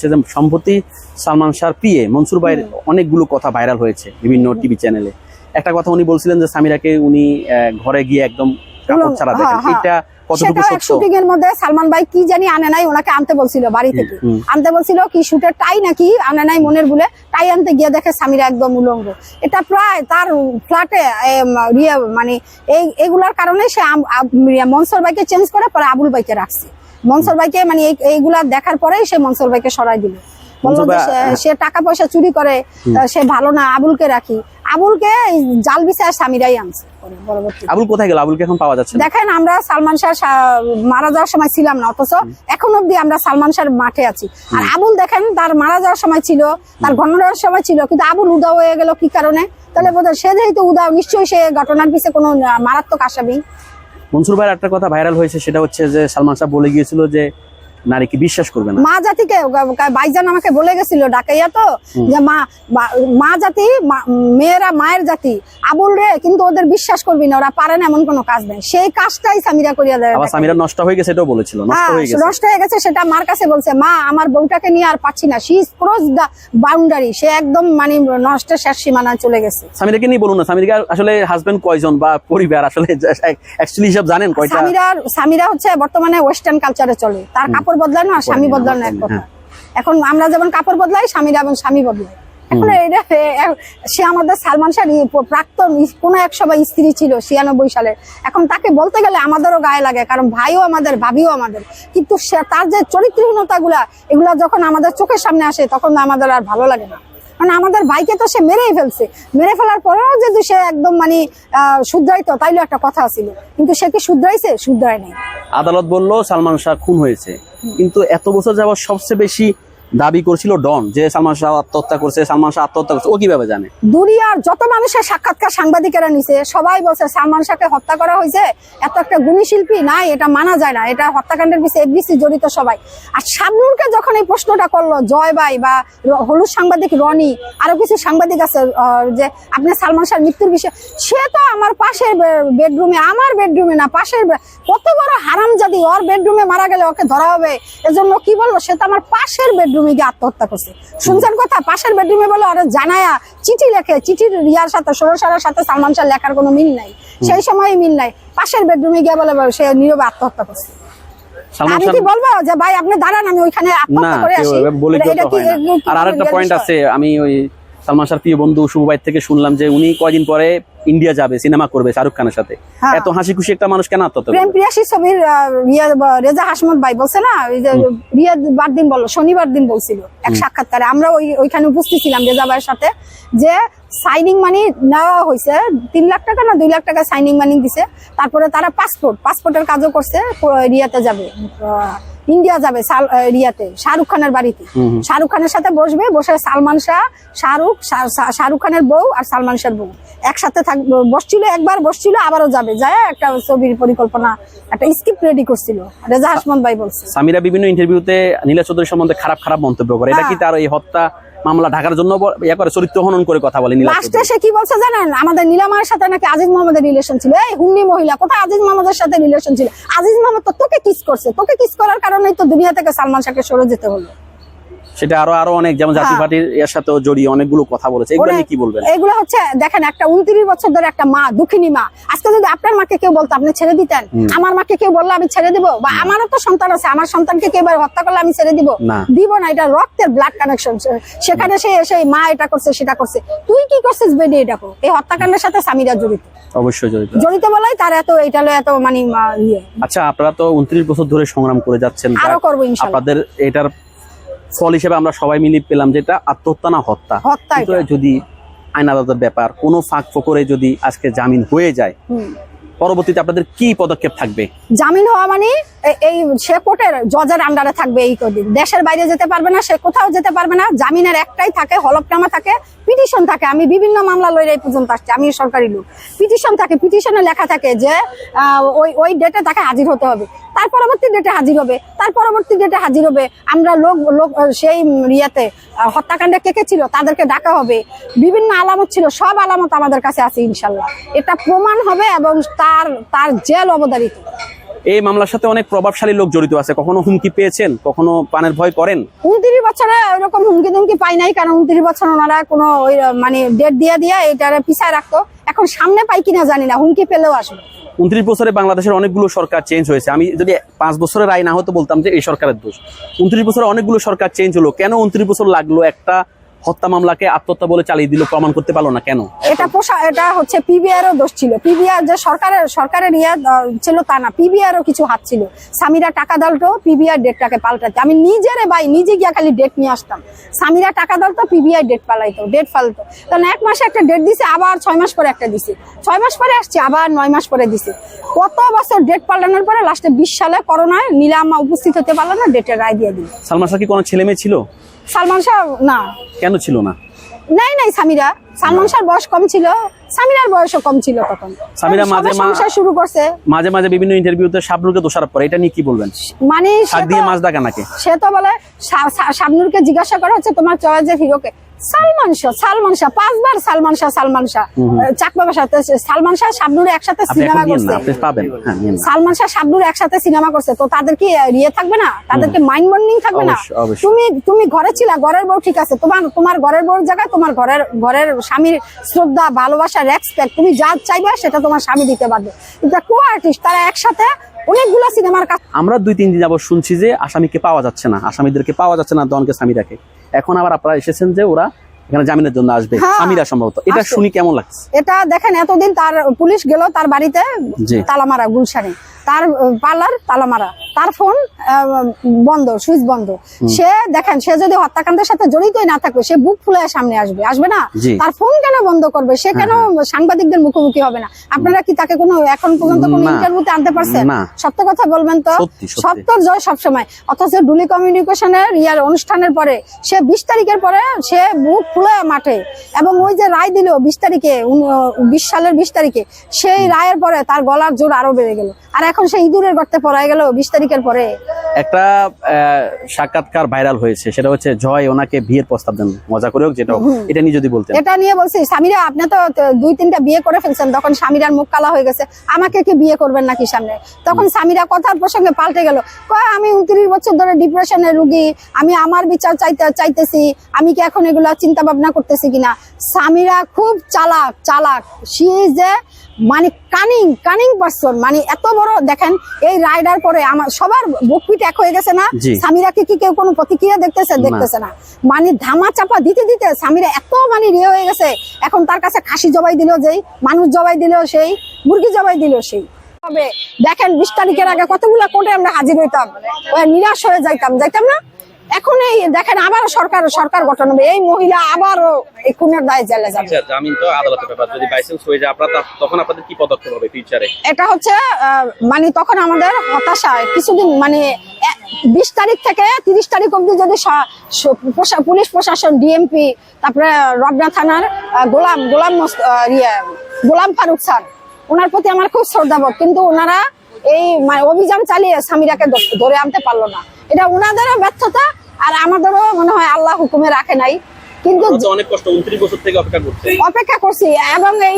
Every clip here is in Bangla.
হচ্ছে যে সম্প্রতি সালমান শাহর পিএ মনসুর ভাইয়ের অনেকগুলো কথা ভাইরাল হয়েছে বিভিন্ন টিভি চ্যানেলে একটা কথা উনি বলছিলেন যে সামিরাকে উনি ঘরে গিয়ে একদম কাপড় ছাড়া দেখেন। হ্যাঁ, হ্যাঁ। এটা কতটুকু সেটা এক শুটিং এর মধ্যে সালমান ভাই কি জানি আনে নাই ওনাকে আনতে বলছিল বাড়ি থেকে। আনতে বলছিল কি শুটের টাই নাকি আনে নাই মনের বলে টাই আনতে গিয়ে দেখে স্বামীরা একদম উলঙ্গ। এটা প্রায় তার ফ্ল্যাটে ইয়ে মানে এই এগুলার কারণে সে ইয়ে ভাইকে চেঞ্জ করে পরে আবুল ভাইকে রাখছে। মনসুর ভাইকে মানে এইগুলা দেখার পরেই সে মনসুর ভাইকে সরাই দিল। বলল যে সে- টাকা পয়সা চুরি করে সে ভালো না আবুলকে রাখি। আবুলকে জাল বিচার স্বামীরাই আনছে আবুল কোথায় গেল? আবুলকে এখন পাওয়া যাচ্ছে দেখেন আমরা সালমান শাহ মারা যাওয়ার সময় ছিলাম না অথচ এখন অব্দি আমরা সালমান শাহর মাঠে আছি। আর আবুল দেখেন তার মারা যাওয়ার সময় ছিল তার ঘটনার সময় ছিল কিন্তু আবুল উদা হয়ে গেল কি কারণে? তাহলে সে যেহেতু উদাও নিশ্চয়ই সে ঘটনার পিছিয়ে কোনো মারাত্মক আসামি। মনসুর ভাইয়ের একটা কথা ভাইরাল হয়েছে সেটা হচ্ছে যে সালমান শাহ বলে গিয়েছিল যে নারীকে বিশ্বাস করবে না? মা জাতিকে ভাইজান আমাকে বলে গেছিল ডাকাইয়া তো যে মা মা জাতি মেয়েরা মায়ের জাতি। আবুল রে কিন্তু ওদের বিশ্বাস করবি না ওরা পারে না এমন কোনো কাজ নেই। সেই কাজটাই সামিরা করিয়া দেয়। সামিরা নষ্ট হয়ে গেছে এটাও বলেছিল নষ্ট হ্যাঁ, গেছে। নষ্ট হয়ে গেছে সেটা মার কাছে বলছে মা আমার বউটাকে নিয়ে আর পাচ্ছি না শি ক্রস দা বাউন্ডারি সে একদম মানে নষ্টের শেষ সীমানায় চলে গেছে। সামিরাকে নিয়ে বলুন না সামিরাকে আসলে হাজবেন্ড কয়জন বা পরিবার আসলে অ্যাকচুয়ালি হিসাব জানেন কয়টা? সামিরার সামিরা হচ্ছে বর্তমানে ওয়েস্টার্ন কালচারে চলে। তার কাপড় বদলানো আর স্বামী না, বদলানো এক হ্যাঁ। কথা এখন আমরা যেমন কাপড় বদলাই স্বামীরা এবং স্বামী বদলাই এখন এটা সে আমাদের সালমান শাহ প্রাক্তন কোনো এক সময় স্ত্রী ছিল ছিয়ানব্বই সালে এখন তাকে বলতে গেলে আমাদেরও গায়ে লাগে কারণ ভাইও আমাদের ভাবিও আমাদের। কিন্তু সে তার যে এগুলা যখন আমাদের চোখের সামনে আসে তখন আমাদের আর ভালো লাগে না। কারণ আমাদের ভাইকে তো সে মেরেই ফেলছে। মেরে ফেলার পরেও যদি সে একদম মানে আহ, শুধরাইতো তাইলে একটা কথা ছিল কিন্তু সে কি শুধরাইছে? শুধরায় নাই। আদালত বলল সালমান শাহ খুন হয়েছে। কিন্তু এত বছর যাবত সবচেয়ে বেশি দাবি করছিল ডন, যে সালমান শাহ আত্মহত্যা করছে, সালমান শাহ আত্মহত্যা করছে। ও কীভাবে জানে? দুনিয়ার যত মানুষের সাক্ষাৎকার সাংবাদিকেরা নিছে, সবাই বলছে, সালমান শাহকে হত্যা করা হয়েছে। এত একটা গুণী শিল্পী? নাই, এটা মানা যায় না। এটা হত্যাকাণ্ডের পিছিয়ে এফডিসি জড়িত সবাই। আর শাবনুরকে যখন এই প্রশ্নটা করল, জয় ভাই বা হলুদ সাংবাদিক রনি, আরও কিছু সাংবাদিক আছে যে আপনি সালমান শাহর মৃত্যুর বিষয়ে, সে তো আমার পাশের বেডরুমে আমার বেডরুমে না, পাশের কত বড় হারাম জাদি ওর বেডরুমে মারা গেলে ওকে ধরা হবে? এজন্য কি বলল? সে তো আমার পাশের বেডরুমে গিয়ে আত্মহত্যা করছে। শুনছেন কথা? পাশের বেডরুমে বলে ওরা জানায়া চিঠি লেখে চিঠির রিয়ার সাথে সরসারার সাথে সালমান শাহ লেখার কোনো মিল নাই। সেই সময় মিল নাই। পাশের বেডরুমে গিয়ে বলে সে নীরবে আত্মহত্যা করছে। আমি কি বলব? যে ভাই আপনি দাঁড়ান আমি ওইখানে আত্মহত্যা করে আসি। আর আরেকটা পয়েন্ট আছে আমি ওই সালমান শাহর প্রিয় বন্ধু শুভ ভাই থেকে শুনলাম যে উনি কয়দিন পরে ইন্ডিয়া যাবে সিনেমা করবে শাহরুখ খানের সাথে। হ্যাঁ। এত হাসি খুশি একটা মানুষ কেন আত্মহত্যা প্রেম প্রিয়াসী ছবির রেজা হাসমত ভাই বলছে না ওই যে রিয়া বার দিন বলল শনিবার দিন বলছিল এক সাক্ষাৎকারে। আমরা ওই ওইখানে উপস্থিত ছিলাম রেজা ভাইয়ের সাথে যে সাইনিং মানি নেওয়া হয়েছে তিন লাখ টাকা না দুই লাখ টাকা সাইনিং মানি দিছে তারপরে তারা পাসপোর্ট পাসপোর্টের কাজও করছে রিয়াতে যাবে। ইন্ডিয়া যাবে আহ, শাহরুখ খানের বাড়িতে। শাহরুখ খানের সাথে বসবে বসে সালমান শাহ শাহরুখ শাহরুখ খানের বউ আর সালমান শাহর বউ। একসাথে থাক বসছিল একবার বসছিল আবারও যাবে। যায় একটা ছবির পরিকল্পনা একটা স্ক্রিপ্ট রেডি করছিল। রেজা হাসমন ভাই বলছে। সামিরা বিভিন্ন ইন্টারভিউতে নীলা চৌধুরী সম্বন্ধে খারাপ খারাপ মন্তব্য করে। এটা কি হ্যাঁ। তার এই হত্যা মামলা ঢাকার জন্য ইয়া করে, চরিত্র হনন করে কথা বলে লাস্টে সে কি বলছে জানেন? আমাদের নীলামায়ের সাথে নাকি আজিজ মোহাম্মদের রিলেশন ছিল? এই হুন্নি মহিলা, কোথায় আজিজ মোহাম্মদের সাথে রিলেশন ছিল? আজিজ মোহাম্মদ তো তোকে কিস করছে। তোকে কিস করার কারণেই তো দুনিয়া থেকে সালমান শাহকে সরে যেতে হলো। সেটা আরও আরও অনেক যেমন জাতীয় হ্যাঁ। পার্টির এর সাথেও জড়িয়ে অনেকগুলো কথা বলেছে। এগুলো নিয়ে কি বলবেন? এগুলো হচ্ছে দেখেন একটা উনত্রিশ বছর ধরে একটা মা দুঃখিনী মা। আজকে যদি আপনার মাকে কেউ বলতো আপনি ছেড়ে দিতেন? আমার মাকে কেউ বলল আমি ছেড়ে দিব? বা আমারও তো সন্তান আছে আমার সন্তানকে কেউ হত্যা করলে আমি ছেড়ে দিব? না। দিব না এটা রক্তের ব্লাড কানেকশন সেখানে সে এসে মা এটা করছে সেটা করছে। তুই কি করছিস বেডে এটা কর এই হত্যাকাণ্ডের সাথে স্বামীরা জড়িত। অবশ্যই জড়িত। জড়িত বলাই তার এত এটা এত মানে ইয়ে। আচ্ছা আপনারা তো উনত্রিশ বছর ধরে সংগ্রাম করে যাচ্ছেন আরও করব। আপনাদের এটার ফল হিসেবে আমরা সবাই মিলে পেলাম যেটা আত্মহত্যা না হত্যা। যদি আইন আদালতের ব্যাপার কোনো ফাঁক ফোকরে যদি আজকে জামিন হয়ে যায় পরবর্তীতে আপনাদের কি পদক্ষেপ থাকবে? জামিন হওয়া মানে এই সে কোর্টের জজের আন্ডারে থাকবে এই কদিন। দেশের বাইরে যেতে পারবে না সে কোথাও যেতে পারবে না। জামিনের একটাই থাকে হলফনামা থাকে পিটিশন থাকে, আমি বিভিন্ন মামলা লইলে এই পর্যন্ত আসছি, আমি সরকারি লোক। পিটিশন থাকে পিটিশনে লেখা থাকে যে ওই ওই ডেটে তাকে হাজির হতে হবে। তার পরবর্তী ডেটে হাজির হবে। তার পরবর্তী ডেটে হাজির হবে। আমরা লোক লোক, সেই ইয়েতে হত্যাকাণ্ডে কে কে ছিল, তাদেরকে ডাকা হবে। বিভিন্ন আলামত ছিল, সব আলামত আমাদের কাছে আছে, ইনশাল্লাহ। এটা প্রমাণ হবে এবং তার তার জেল অবদারিত এই মামলার সাথে অনেক প্রভাবশালী লোক জড়িত আছে। কখনো হুমকি পেয়েছেন? কখনো পানের ভয় করেন? উনত্রিশ বছরে ওইরকম হুমকি দুমকি পাই নাই কারণ উনত্রিশ বছর ওনারা কোনো মানে ডেট দিয়ে দিয়ে এটারে পিছায় রাখতো। এখন সামনে পাই কিনা জানি না হুমকি পেলেও আসবে। উনত্রিশ বছরে বাংলাদেশের অনেকগুলো সরকার চেঞ্জ হয়েছে। আমি যদি পাঁচ বছরের আয় না হতো বলতাম যে এই সরকারের দোষ। উনত্রিশ বছরে অনেকগুলো সরকার চেঞ্জ হলো। কেন উনত্রিশ বছর লাগল? একটা হত্যা মামলাকে আত্মহত্যা বলে চালিয়ে দিল প্রমাণ করতে পারল না কেন? এটা পোষা এটা হচ্ছে পিবিআর ও দোষ ছিল। পিবিআর যে সরকারের সরকারের ইয়ে ছিল তা না পিবিআর ও কিছু হাত ছিল। সামিরা টাকা দালতো পিবিআর ডেটটাকে পাল্টাতে। আমি নিজেরে ভাই নিজে গিয়া খালি ডেট নিয়ে আসতাম। সামিরা টাকা দালতো পিবিআর ডেট পালাইতো ডেট ফালতো। কারণ এক মাসে একটা ডেট দিছে আবার ছয় মাস পরে একটা দিছে। ছয় মাস পরে আসছে আবার নয় মাস পরে দিছে। কত বছর ডেট পাল্টানোর পরে লাস্টে বিশ সালে করোনায় নীলাম্মা উপস্থিত হতে পারল না ডেটের রায় দিয়ে দিল। সালমান কি কোনো ছেলে মেয়ে ছিল? সালমান শাহ না। কেন ছিল না? নাই নাই সামিরা। সালমান শাহর বয়স কম ছিল। সামিরার বয়সও কম ছিল তখন। সামিরা মাঝে মাঝে সংসার শুরু করছে। মাঝে মাঝে বিভিন্ন ইন্টারভিউতে শাবনুরকে দোষারোপ করে। এটা নিয়ে কি বলবেন? মানে সে তো- মাছ ডাকা নাকি? সে তো বলে শাবনুরকে জিজ্ঞাসা করা হচ্ছে তোমার চয়েসের হিরোকে? সালমান শাহ সালমান শাহ পাঁচবার সালমান শাহ সালমান শাহ। চাকমা ভাষাতে সালমান শাহ শাবনুরে একসাথে সিনেমা করছে। হ্যাঁ সালমান শাহ শাবনুর একসাথে সিনেমা করছে। তো তাদের কি ইয়ে থাকবে না? তাদেরকে মাইন্ড বার্নিং থাকবে না। তুমি তুমি ঘরে ছিলা ঘরের বউ ঠিক আছে। তোমার তোমার ঘরের বউর জায়গায় তোমার ঘরের ঘরের স্বামীর শ্রদ্ধা ভালোবাসা রেসপেক্ট তুমি যা চাইবে সেটা তোমার স্বামী দিতে পারবে। কিন্তু কো আর্টিস্ট তারা একসাথে অনেকগুলো সিনেমার কাজ আমরা দুই তিন দিন যাবত শুনছি যে আসামিকে পাওয়া যাচ্ছে না। আসামিদেরকে পাওয়া যাচ্ছে না দনকে সামিরাকে এখন আবার আপনারা এসেছেন যে ওরা এখানে জামিনের জন্য আসবে হ্যাঁ। সম্ভবত। এটা শুনি কেমন লাগছে? এটা দেখেন এতদিন তার পুলিশ গেল তার বাড়িতে তালামারা গুলশানে। তার পার্লার তালামারা। তার ফোন বন্ধ সুইচ বন্ধ। সে দেখেন সে যদি হত্যাকাণ্ডের সাথে জড়িতই না থাকবে সে বুক ফুলে সামনে আসবে। আসবে না? তার ফোন কেন বন্ধ করবে? সে কেন সাংবাদিকদের মুখোমুখি হবে না? আপনারা কি তাকে কোনো এখন পর্যন্ত কোনো ইন্টারভিউতে আনতে পারছেন? সত্য কথা বলবেন তো? সত্যি, সত্যি। সত্যর জয় সবসময়। অথচ ডুলি কমিউনিকেশনের ইয়ার অনুষ্ঠানের পরে সে বিশ তারিখের পরে সে বুক ফুলে মাঠে। এবং ওই যে রায় দিল বিশ তারিখে বিশ সালের বিশ তারিখে সেই রায়ের পরে তার গলার জোর আরও বেড়ে গেল। আর এখন সে ইঁদুরের গর্তে পড়ায় গেল বিশ তারিখের পরে? একটা সাক্ষাৎকার ভাইরাল হয়েছে। সেটা হচ্ছে জয় ওনাকে বিয়ের প্রস্তাব দেন। মজা করে হোক যেটা এটা নিয়ে যদি বলতেন। এটা নিয়ে বলছি স্বামীরা আপনি তো দুই তিনটা বিয়ে করে ফেলছেন তখন স্বামীরার মুখ কালা হয়ে গেছে। আমাকে কি বিয়ে করবেন নাকি সামনে? তখন স্বামীরা কথার প্রসঙ্গে পাল্টে গেল। কয় আমি উনত্রিশ বছর ধরে ডিপ্রেশনের রুগী আমি আমার বিচার চাইতে চাইতেছি আমি কি এখন এগুলা চিন্তা ভাবনা করতেছি কিনা? স্বামীরা খুব চালাক চালাক। সি যে মানে কানিং কানিং পার্সন মানে এত বড় দেখেন এই রাইডার পরে আমার সবার বুক পিট এক হয়ে গেছে না? জি। স্বামীরা কি কেউ কোনো প্রতিক্রিয়া দেখতেছে? দেখতেছে না। মানে ধামা চাপা দিতে দিতে স্বামীরা এত মানে রিয়ে হয়ে গেছে। এখন তার কাছে খাসি জবাই দিল যেই মানুষ জবাই দিল সেই মুরগি জবাই দিল সেই। তবে দেখেন বিশ তারিখের আগে কতগুলো কোর্টে আমরা হাজির হইতাম। নিরাশ হয়ে যাইতাম যাইতাম না? এখন এই দেখেন আবার সরকার সরকার গঠন হবে। এই মহিলা আবারও এই খুনের দায় জেলে যাবে। আচ্ছা জামিন তো আদালতের ব্যাপার। যদি হয়ে যায় আপনারা তখন আপনাদের কি পদক্ষেপ হবে ফিউচারে এটা হচ্ছে মানে তখন আমাদের হতাশায় কিছুদিন মানে বিশ তারিখ থেকে তিরিশ তারিখ অব্দি যদি পুলিশ প্রশাসন ডিএমপি তারপরে রবনা থানার গোলাম গোলাম ইয়ে, গোলাম ফারুক স্যার ওনার প্রতি আমার খুব শ্রদ্ধাবোধ। কিন্তু ওনারা এই মানে অভিযান চালিয়ে স্বামীরাকে ধরে আনতে পারল না। এটা ওনাদেরও ব্যর্থতা আর আমাদেরও মনে হয় আল্লাহ হুকুমে রাখে নাই। কিন্তু অনেক কষ্ট উনত্রিশ বছর থেকে অপেক্ষা করছে। অপেক্ষা করছি এবং এই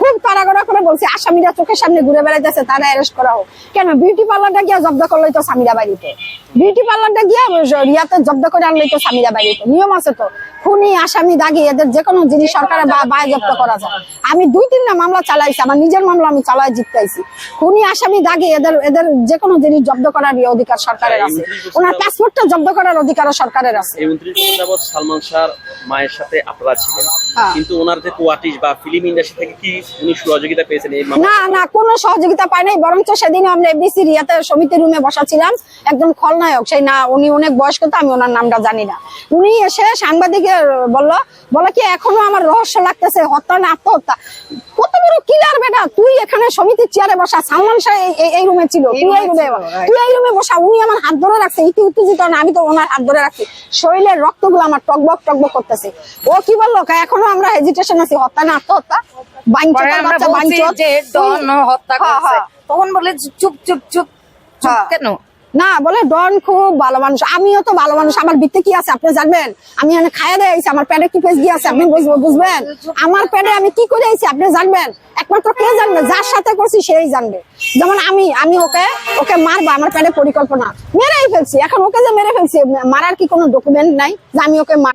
খুব তাড়াগড়া করে বলছি আসামিরা চোখের সামনে ঘুরে বেড়াইতেছে তারা অ্যারেস্ট করা হোক। কেন বিউটি পার্লারটা গিয়ে জব্দ করলেই তো স্বামীরা বাড়িতে। বিউটি পার্লারটা গিয়ে রিয়াতে জব্দ করে আনলেই তো স্বামীরা বাড়িতে। নিয়ম আছে তো। খুনি আসামি দাগি এদের যে কোনো জিনিস সরকারের জব্দ করা যায়। আমি দুই তিনটা মামলা চালাইছি আমার নিজের মামলা আমি চালাই জিততেছি। খুনি আসামি দাগি এদের এদের যে কোনো জিনিস জব্দ করার অধিকার সরকারের আছে। ওনার পাসপোর্টটা জব্দ করার অধিকারও সরকারের আছে। সালমান শাহর মায়ের সাথে আপনারা ছিলেন। হ্যাঁ। কিন্তু ওনার যে কোয়ার্টিস বা ফিল্ম ইন্ডাস্ট্রি থেকে কি উনি সহযোগিতা পেয়েছেন এই না না কোনো সহযোগিতা পাই নাই বরঞ্চ সেদিন আমরা এবিসি রিয়াতে সমিতি রুমে বসা ছিলাম একজন খলনায়ক সেই না উনি অনেক বয়স্ক তো আমি ওনার নামটা জানি না। উনি এসে সাংবাদিকের বলল বলে কি এখনও আমার রহস্য লাগতেছে হত্যা না আত্মহত্যা? কত বড় কিলার বেটা তুই এখানে সমিতির চেয়ারে বসা সালমান শাহ এই- এই- এই রুমে ছিল তুই এই রুমে তুই এই রুমে বসা উনি আমার হাত ধরে রাখছে ইতি উত্তেজিত না আমি তো ওনার হাত ধরে রাখছি। শরীরের রক্তগুলো আমার টকবক টকবক করতেছে। ও কি বলল? এখনও আমরা হেজিটেশন আছি হত্যা না আত্মহত্যা? বাচ্চা হত্যা হ্যাঁ, করছে। হ্যাঁ। তখন বলে চুপ চুপ চুপ চুপ হ্যাঁ। কেন? না বলে ডন খুব ভালো মানুষ। আমিও তো ভালো মানুষ। আমার কি আছে? আপনি জানবেন? আমি এখানে খাইয়ে দিয়েছি আমার পেটে কি পেস গিয়ে আছে? আপনি বুঝব বুঝবেন? আমার পেটে আমি কি করে আইছি? আপনি জানবেন? একমাত্র কে জানবে? যার সাথে করছি সেই জানবে। যেমন আমি আমি ওকে ওকে মারবো আমার পেটে পরিকল্পনা। মেরেই ফেলছি। এখন ওকে যে মেরে ফেলছি মারার কি কোনো ডকুমেন্ট নাই? যে আমি ওকে মার